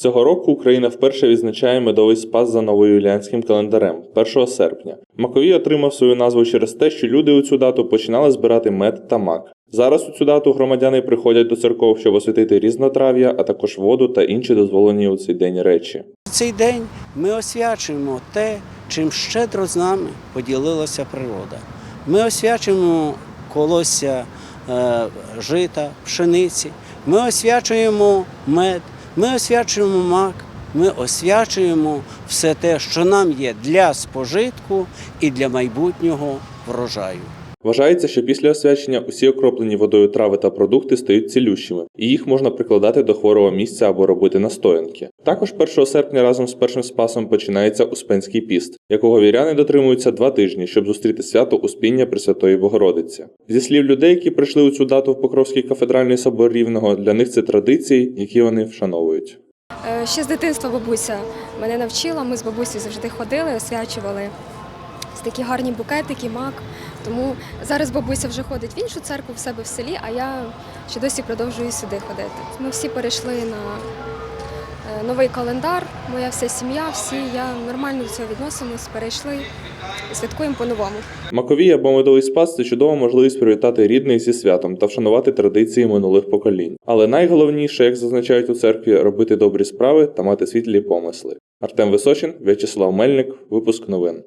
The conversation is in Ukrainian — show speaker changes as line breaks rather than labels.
Цього року Україна вперше відзначає медовий спас за новоюліанським календарем 1 серпня. Маковій отримав свою назву через те, що люди у цю дату починали збирати мед та мак. Зараз у цю дату громадяни приходять до церков, щоб освятити різнотрав'я, а також воду та інші дозволені у цей день речі.
В цей день ми освячуємо те, чим щедро з нами поділилася природа. Ми освячуємо колосся е, жита, пшениці, ми освячуємо мед, ми освячуємо мак, ми освячуємо все те, що нам є для спожитку і для майбутнього врожаю.
Вважається, що після освячення усі окроплені водою трави та продукти стають цілющими, і їх можна прикладати до хворого місця або робити настоянки. Також 1 серпня разом з першим спасом починається Успенський піст, якого віряни дотримуються два тижні, щоб зустріти свято Успіння Пресвятої Богородиці. Зі слів людей, які прийшли у цю дату в Покровський кафедральний собор Рівного, для них це традиції, які вони вшановують.
Е, Ще з дитинства бабуся мене навчила. Ми з бабусею завжди ходили, освячували ось такі гарні букетики, мак. Тому зараз бабуся вже ходить в іншу церкву в себе в селі, а я ще досі продовжую сюди ходити. Ми всі перейшли на е, новий календар, моя вся сім'я, всі я нормально до цього відносимось, перейшли святкуємо по-новому.
Маковій або медовий спас це чудова можливість привітати рідних зі святом та вшанувати традиції минулих поколінь. Але найголовніше, як зазначають у церкві, робити добрі справи та мати світлі помисли. Артем Височин, В'ячеслав Мельник, випуск новин.